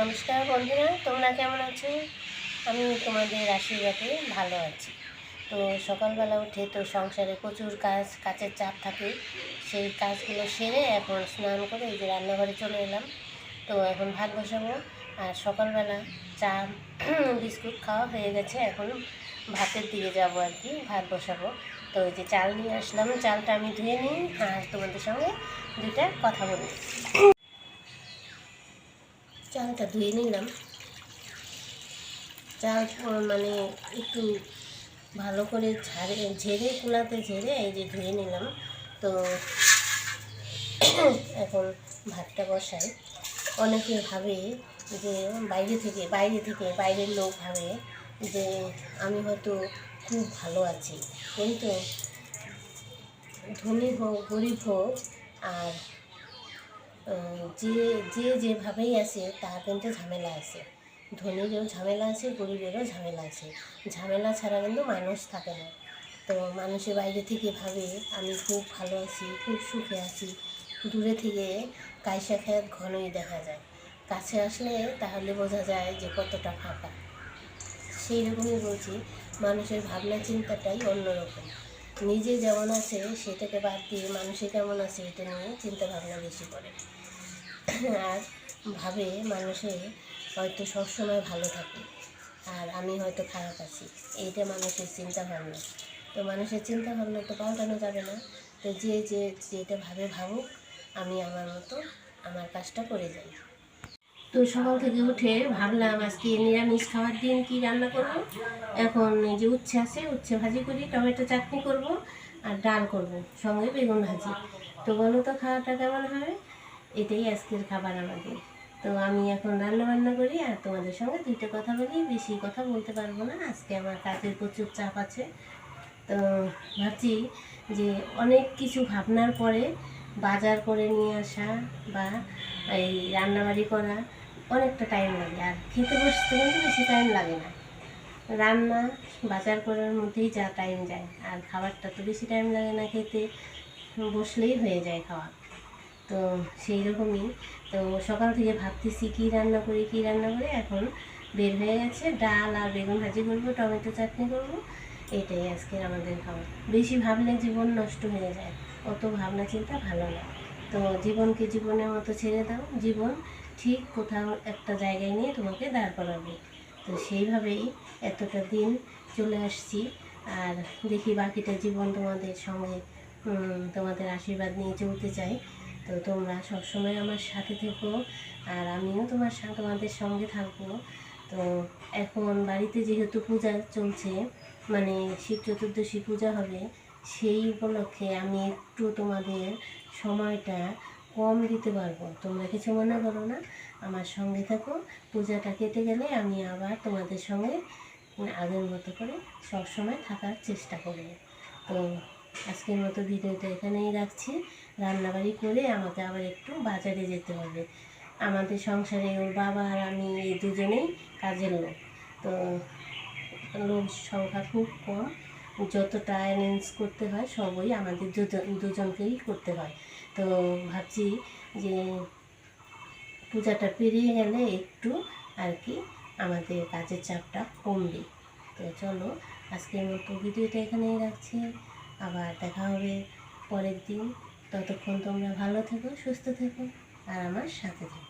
নমস্কার বন্ধুরা, তোমরা কেমন আছো? আমি তোমাদের আশীর্বাদে ভালো আছি। তো সকালবেলা উঠে তো সংসারে প্রচুর কাজ, কাজের চাপ থাকে। সেই কাজগুলো সেরে এখন স্নান করে এই যে রান্নাঘরে চলে এলাম। তো এখন ভাত বসাবো। আর সকালবেলা চা, বিস্কুট খাওয়া হয়ে গেছে। এখন ভাতের দিকে যাব আর কি, ভাত বসাবো। তো ওই যে চাল নিয়ে আসলাম। চালটা আমি ধুয়ে নিই আর তোমাদের সঙ্গে দুইটা কথা বলি। চালটা ধুয়ে নিলাম। চাল মানে একটু ভালো করে ঝাড়ে, ঝেড়ে, কুলাতে ঝেড়ে এই যে ধুয়ে নিলাম। তো এখন ভাতটা বসাই। অনেকে ভাবে যে বাইরে থেকে বাইরে থেকে, বাইরের লোক ভাবে যে আমি হয়তো খুব ভালো আছি। কিন্তু ধনী হোক, গরিব হোক, আর যে যে যেভাবেই আছে তার কিন্তু ঝামেলা আছে। ধনীরও ঝামেলা আছে, গরিবেরও ঝামেলা আছে। ঝামেলা ছাড়া কিন্তু মানুষ থাকে না। তো মানুষের বাইরে থেকে ভাবে, আমি খুব ভালো আছি, খুব সুখে আছি। দূরে থেকে কাইসা খেত ঘনই দেখা যায়। কাছে আসলে তাহলে বোঝা যায় যে কতটা ফাঁকা। সেই রকমই বলছি, মানুষের ভাবনা চিন্তাটাই অন্যরকম। নিজে যেমন আছে, সেটাকে বাদ দিয়ে মানুষে কেমন আছে, এটা নিয়ে চিন্তা ভাবনা বেশি করে। আর ভাবে মানুষে হয়তো সবসময় ভালো থাকে। আর আমি হয়তো খারাপ আছি। এইটা মানুষের চিন্তা ভাবনা তো মানুষের চিন্তা ভাবনা তো পাল্টানো যাবে না। তো যে যে, যেটা ভাবে ভাবুক, আমি আমার মতো আমার কাজটা করে যাই। তো সকাল থেকে উঠে ভাবলাম আজকে নিরামিষ খাওয়ার দিন কি রান্না করব? এখন যে উচ্ছে আছে, উচ্ছে ভাজি করি, টমেটো চাটনি করব আর ডাল করব, সঙ্গে বেগুন ভাজি। তো বলো তো, খাওয়াটা কেমন হবে? এটাই আজকের খাবার আমাদের। তো আমি এখন রান্না বান্না করি আর তোমাদের সঙ্গে দুইটা কথা বলি, বেশি কথা বলতে পারব না। আজকে আমার কাজের প্রচুর চাপ আছে। তো ভাবছি যে অনেক কিছু ভাবনার পরে বাজার করে নিয়ে আসা বা এই রান্নাবাড়ি করা অনেকটা টাইম লাগে। আর খেতে বসতে কিন্তু বেশি টাইম লাগে না। রান্না, বাজার করার মধ্যেই যা টাইম যায়। আর খাবারটা তো বেশি টাইম লাগে না খেতে। বসলেই হয়ে যায় খাওয়া। তো সেই রকমই। তো সকাল থেকে ভাবতেছি কী রান্না করি, কী রান্না করি, এখন বের হয়ে গেছে ডাল আর বেগুন ভাজি করব, টমেটো চাটনি করব। এটাই আজকের আমাদের খাওয়া বেশি ভাবলে জীবন নষ্ট হয়ে যায়। অত ভাবনা চিন্তা ভালো না। তো জীবনকে জীবনের মতো ছেড়ে দাও। জীবন ঠিক কোথাও একটা জায়গায় নিয়ে তোমাকে দাঁড় করাবে। তো সেইভাবেই এতটা দিন চলে আসছি। আর দেখি বাকিটা জীবন তোমাদের সঙ্গে তোমাদের আশীর্বাদ নিয়ে চলতে চাই। তো তোমরা সবসময় আমার সাথে থেকো আর আমিও তোমার তোমাদের সঙ্গে থাকব। তো এখন বাড়িতে যেহেতু পূজা চলছে মানে শিব চতুর্দশী পূজা হবে, সেই উপলক্ষে আমি একটু তোমাদের সময়টা কম দিতে পারব। তোমরা কিছু মনে করো না, আমার সঙ্গে থাকো। পূজাটা কেটে গেলে আমি আবার তোমাদের সঙ্গে আগের মতো করে সব সময় থাকার চেষ্টা করব। তো আজকের মতো ভিডিওটা এখানেই রাখছি। রান্নাবাড়ি করে আমাকে আবার একটু বাজারে যেতে হবে। আমাদের সংসারে ওর বাবা আর আমি এই দুজনেই কাজের লোক। তো লোক সংখ্যা খুব কম। যতটা অ্যারেঞ্জ করতে হয় সবই আমাদের দুজন, দুজনকেই করতে হয়। তো ভাবছি যে পূজাটা পেরিয়ে গেলে একটু আর কি আমাদের কাজের চাপটা কমবে। তো চলো, আজকের মতো ভিডিওটা এখানেই রাখছি। আবার দেখা হবে পরের দিন। ততক্ষণ তোমরা ভালো থেকো সুস্থ থেকো আর আমার সাথে থেকো।